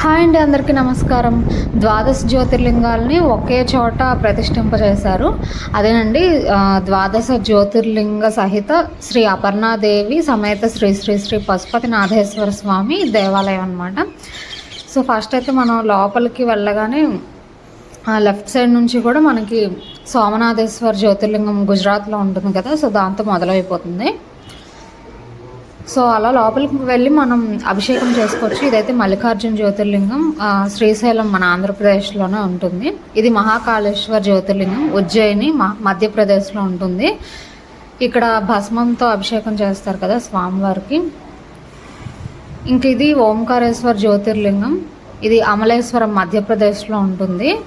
Hi అండి అందరికీ నమస్కారం. ద్వాదశ జ్యోతిర్లింగాల్ని ఒకే చోట ప్రతిష్ఠింపజేశారు. అదేనండి ద్వాదశ జ్యోతిర్లింగ సహిత శ్రీ అపర్ణాదేవి సమేత శ్రీ శ్రీ శ్రీ పశుపతి నాథేశ్వర స్వామి దేవాలయం అనమాట సో ఫస్ట్ అయితే మనం లోపలికి వెళ్ళగానే ఆ లెఫ్ట్ సైడ్ నుంచి కూడా మనకి సోమనాథేశ్వర జ్యోతిర్లింగం గుజరాత్లో ఉంటుంది కదా సో దాంతో మొదలైపోతుంది. సో అలా లోపలికి వెళ్ళి మనం అభిషేకం చేసుకోవచ్చు. ఇదైతే మల్లికార్జున జ్యోతిర్లింగం శ్రీశైలం మన ఆంధ్రప్రదేశ్లోనే ఉంటుంది. ఇది మహాకాళేశ్వర జ్యోతిర్లింగం ఉజ్జయిని మ- మధ్యప్రదేశ్లో ఉంటుంది. ఇక్కడ భస్మంతో అభిషేకం చేస్తారు కదా స్వామివారికి. ఇంక ఇది ఓంకారేశ్వర జ్యోతిర్లింగం. ఇది అమలేశ్వరం మధ్యప్రదేశ్లో ఉంటుంది.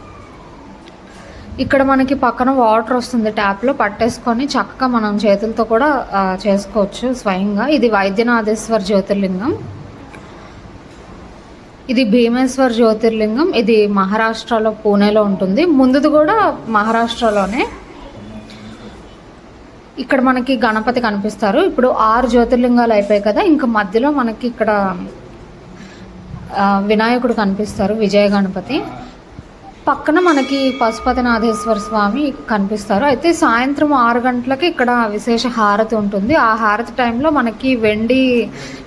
ఇక్కడ మనకి పక్కన వాటర్ వస్తుంది ట్యాప్లో పట్టేసుకొని చక్కగా మనం చేతులతో కూడా చేసుకోవచ్చు స్వయంగా. ఇది వైద్యనాథేశ్వర జ్యోతిర్లింగం. ఇది భీమేశ్వర్ జ్యోతిర్లింగం. ఇది మహారాష్ట్రలో పూణేలో ఉంటుంది. ముందుది కూడా మహారాష్ట్రలోనే. ఇక్కడ మనకి గణపతి కనిపిస్తారు. ఇప్పుడు ఆరు జ్యోతిర్లింగాలు అయిపోయాయి కదా. ఇంకా మధ్యలో మనకి ఇక్కడ వినాయకుడు కనిపిస్తారు విజయ గణపతి. పక్కన మనకి పశుపతినాథేశ్వర స్వామి కనిపిస్తారు. అయితే సాయంత్రం ఆరు గంటలకి ఇక్కడ విశేష హారతి ఉంటుంది. ఆ హారతి టైంలో మనకి వెండి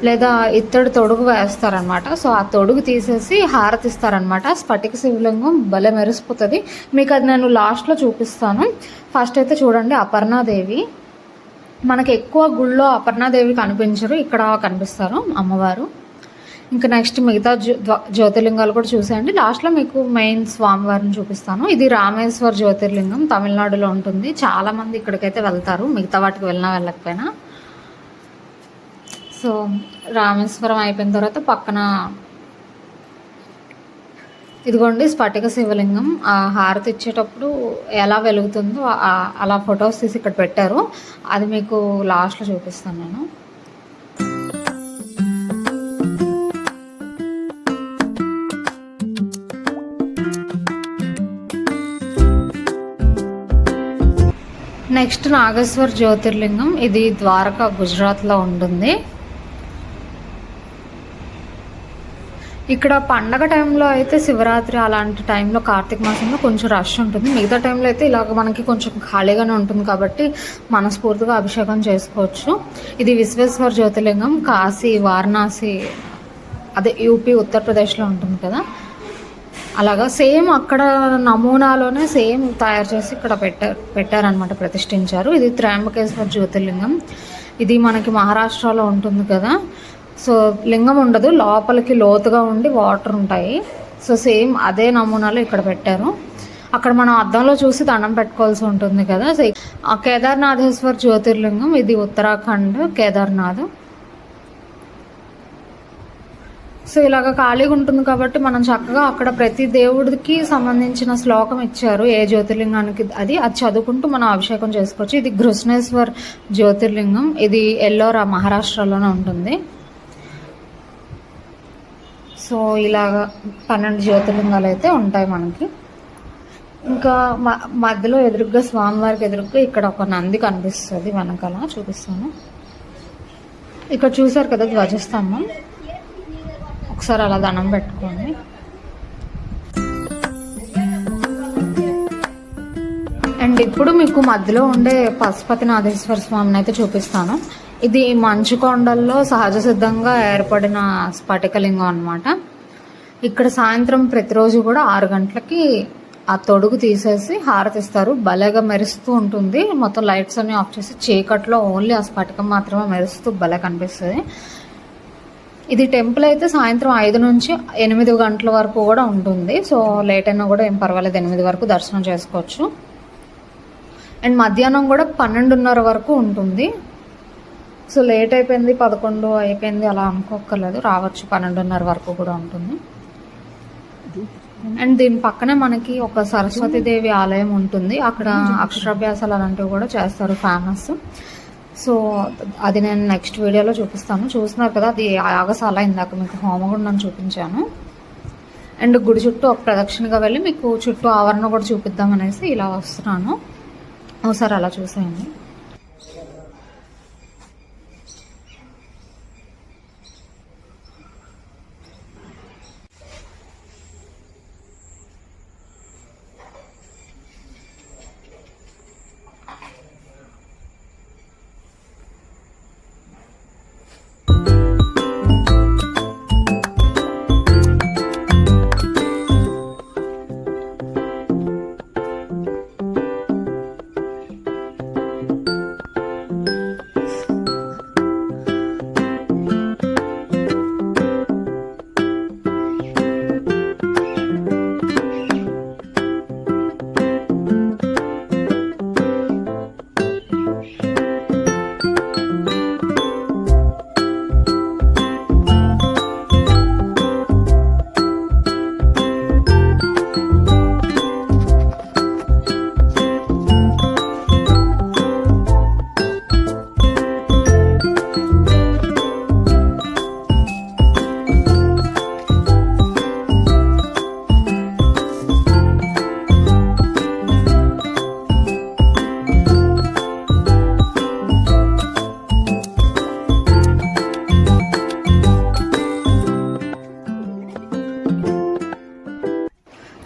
లేదా ఇత్తడి తొడుగు వేస్తారనమాట సో ఆ తొడుగు తీసేసి హారతి ఇస్తారనమాట స్ఫటిక శివలింగం భలే మెరిసిపోతుంది. మీకు అది నేను లాస్ట్లో చూపిస్తాను. ఫస్ట్ అయితే చూడండి అపర్ణాదేవి. మనకి ఎక్కువ గుళ్ళో అపర్ణాదేవి కనిపించరు. ఇక్కడ కనిపిస్తారు అమ్మవారు. ఇంకా నెక్స్ట్ మిగతా జ్యో జ్యోతిర్లింగాలు కూడా చూసేయండి. లాస్ట్లో మీకు మెయిన్ స్వామివారిని చూపిస్తాను. ఇది రామేశ్వర జ్యోతిర్లింగం తమిళనాడులో ఉంటుంది. చాలామంది ఇక్కడికైతే వెళ్తారు. మిగతా వాటికి వెళ్ళినా వెళ్ళకపోయినా. సో రామేశ్వరం అయిపోయిన తర్వాత పక్కన ఇదిగోండి స్ఫటిక శివలింగం. ఆ హారతి ఇచ్చేటప్పుడు ఎలా వెలుగుతుందో అలా ఫొటోస్ తీసి ఇక్కడ పెట్టారు. అది మీకు లాస్ట్లో చూపిస్తాను నేను. నెక్స్ట్ నాగేశ్వర్ జ్యోతిర్లింగం. ఇది ద్వారకా గుజరాత్లో ఉంటుంది. ఇక్కడ పండగ టైంలో అయితే శివరాత్రి అలాంటి టైంలో కార్తీక మాసంలో కొంచెం రష్ ఉంటుంది. మిగతా టైంలో అయితే ఇలాగ మనకి కొంచెం ఖాళీగానే ఉంటుంది కాబట్టి మనస్ఫూర్తిగా అభిషేకం చేసుకోవచ్చు. ఇది విశ్వేశ్వర జ్యోతిర్లింగం. కాశీ వారణాసి అదే యూపీ ఉత్తరప్రదేశ్లో ఉంటుంది కదా. అలాగా సేమ్ అక్కడ నమూనాలోనే సేమ్ తయారు చేసి ఇక్కడ పెట్టారు పెట్టారనమాట ప్రతిష్ఠించారు. ఇది త్రయంబకేశ్వర జ్యోతిర్లింగం. ఇది మనకి మహారాష్ట్రలో ఉంటుంది కదా. సో లింగం ఉండదు. లోపలికి లోతుగా ఉండి వాటర్ ఉంటాయి. సో సేమ్ అదే నమూనాలో ఇక్కడ పెట్టారు. అక్కడ మనం అద్దంలో చూసి దండం పెట్టుకోవాల్సి ఉంటుంది కదా. సో కేదార్నాథేశ్వర్ జ్యోతిర్లింగం ఇది ఉత్తరాఖండ్ కేదార్నాథ్. సో ఇలాగ ఖాళీగా ఉంటుంది కాబట్టి మనం చక్కగా అక్కడ ప్రతి దేవుడికి సంబంధించిన శ్లోకం ఇచ్చారు. ఏ జ్యోతిర్లింగానికి అది అది చదువుకుంటూ మనం అభిషేకం చేసుకోవచ్చు. ఇది కృష్ణేశ్వర్ జ్యోతిర్లింగం. ఇది ఎల్లోరా మహారాష్ట్రలోనే ఉంటుంది. సో ఇలాగ పన్నెండు జ్యోతిర్లింగాలు అయితే ఉంటాయి మనకి. ఇంకా మ మధ్యలో ఎదురుగ్గా స్వామివారికి ఎదురుగ్గా ఇక్కడ ఒక నంది కనిపిస్తుంది. వెనకాల చూపిస్తాను. ఇక్కడ చూసారు కదా ధ్వజస్తంభం. ఒకసారి అలా దండం పెట్టుకోండి. అండ్ ఇప్పుడు మీకు మధ్యలో ఉండే పశుపతి పశుపతినాథేశ్వర స్వామిని అయితే చూపిస్తాను. ఇది మంచు కొండల్లో సహజ సిద్ధంగా ఏర్పడిన స్ఫటికలింగం అనమాట ఇక్కడ సాయంత్రం ప్రతిరోజు కూడా ఆరు గంటలకి ఆ తొడుగు తీసేసి హారతిస్తారు భలేగా మెరుస్తూ ఉంటుంది. మొత్తం లైట్స్ అన్ని ఆఫ్ చేసి చీకట్లో ఓన్లీ ఆ స్ఫటికం మాత్రమే మెరుస్తూ భలే కనిపిస్తుంది. ఇది టెంపుల్ అయితే సాయంత్రం ఐదు నుంచి ఎనిమిది గంటల వరకు కూడా ఉంటుంది. సో లేట్ అయినా కూడా ఏం పర్వాలేదు. ఎనిమిది వరకు దర్శనం చేసుకోవచ్చు. అండ్ మధ్యాహ్నం కూడా పన్నెండున్నర వరకు ఉంటుంది. సో లేట్ అయిపోయింది పదకొండు అయిపోయింది అలా అనుకోక్కర్లేదు. రావచ్చు పన్నెండున్నర వరకు కూడా ఉంటుంది. అండ్ దీని పక్కనే మనకి ఒక సరస్వతీదేవి ఆలయం ఉంటుంది. అక్కడ అక్షరాభ్యాసాలు అలాంటివి కూడా చేస్తారు ఫేమస్ సో అది నేను నెక్స్ట్ వీడియోలో చూపిస్తాను. చూస్తున్నారు కదా అది ఆగసాల ఇందాక మీకు హోమగుండం చూపించాను. అండ్ గుడి చుట్టూ ఒక ప్రదక్షిణగా వెళ్ళి మీకు చుట్టూ ఆవరణ కూడా చూపిద్దాం అనేసి ఇలా వస్తున్నాను. ఒకసారి అలా చూసేయండి.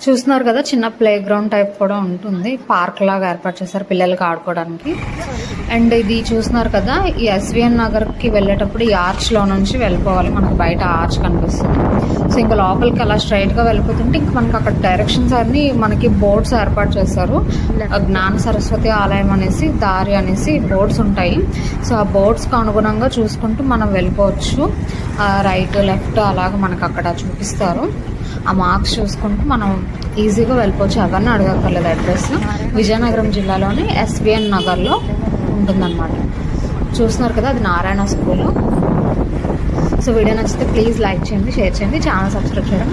చూస్తున్నారు కదా చిన్న ప్లే గ్రౌండ్ టైప్ కూడా ఉంటుంది. పార్క్ లాగా ఏర్పాటు చేశారు పిల్లలకి ఆడుకోవడానికి. అండ్ ఇది చూస్తున్నారు కదా ఈ ఎస్విఎన్ నగర్కి వెళ్ళేటప్పుడు ఈ ఆర్చ్లో నుంచి వెళ్ళిపోవాలి. మనకు బయట ఆర్చ్ కనిపిస్తుంది. సో ఇంకా లోపలికి అలా స్ట్రైట్గా వెళ్ళిపోతుంటే ఇంక మనకి అక్కడ డైరెక్షన్స్ అన్ని మనకి బోర్డ్స్ ఏర్పాటు చేశారు. జ్ఞాన సరస్వతి ఆలయం అనేసి దారి అనేసి బోర్డ్స్ ఉంటాయి. సో ఆ బోర్డ్స్కి అనుగుణంగా చూసుకుంటూ మనం వెళ్ళిపోవచ్చు. రైట్ లెఫ్ట్ అలాగ మనకు అక్కడ చూపిస్తారు. ఆ మార్క్స్ చూసుకుంటూ మనం ఈజీగా వెళ్ళిపోవచ్చు. ఎవరిని అడగక్కర్లేదు అడ్రస్ విజయనగరం జిల్లాలోని ఎస్బిఎన్ నగర్లో ఉంటుందన్నమాట. చూస్తున్నారు కదా అది నారాయణ స్కూల్. సో వీడియో నచ్చితే ప్లీజ్ లైక్ చేయండి షేర్ చేయండి ఛానల్ సబ్స్క్రైబ్ చేయండి